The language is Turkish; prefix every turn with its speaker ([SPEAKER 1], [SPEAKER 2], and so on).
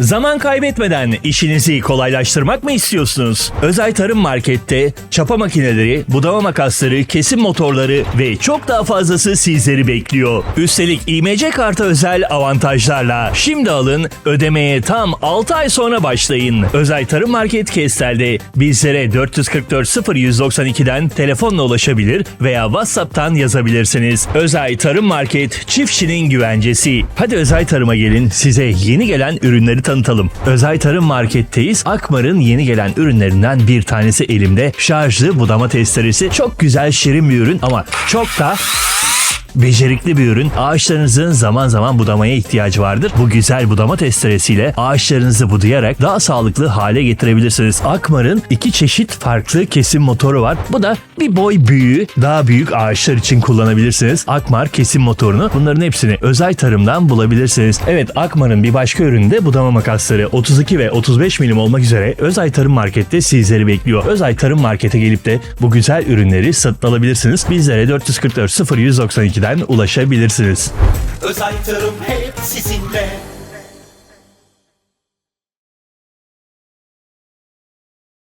[SPEAKER 1] Zaman kaybetmeden işinizi kolaylaştırmak mı istiyorsunuz? Özay Tarım Market'te çapa makineleri, budama makasları, kesim motorları ve çok daha fazlası sizleri bekliyor. Üstelik İMC kartı özel avantajlarla. Şimdi alın, ödemeye tam 6 ay sonra başlayın. Özay Tarım Market Kestel'de bizlere 444 0192'den telefonla ulaşabilir veya WhatsApp'tan yazabilirsiniz. Özay Tarım Market çiftçinin güvencesi. Hadi Özay Tarım'a gelin size yeni gelen ürünleri tanıtalım. Özay Tarım Market'teyiz. Akmar'ın yeni gelen ürünlerinden bir tanesi elimde. Şarjlı budama testeresi. Çok güzel şirin bir ürün ama çok da Becerikli bir ürün. Ağaçlarınızın zaman zaman budamaya ihtiyacı vardır. Bu güzel budama testeresiyle ağaçlarınızı budayarak daha sağlıklı hale getirebilirsiniz. Akmar'ın iki çeşit farklı kesim motoru var. Bu da bir boy büyüğü, daha büyük ağaçlar için kullanabilirsiniz. Akmar kesim motorunu bunların hepsini özel tarımdan bulabilirsiniz. Evet Akmar'ın bir başka ürünü de budama makasları 32 ve 35 milim olmak üzere Özay Tarım Market'te sizleri bekliyor. Özay Tarım Market'e gelip de bu güzel ürünleri satın alabilirsiniz. Bizlere 444 0192'den ulaşabilirsiniz.
[SPEAKER 2] Özel hep sizinle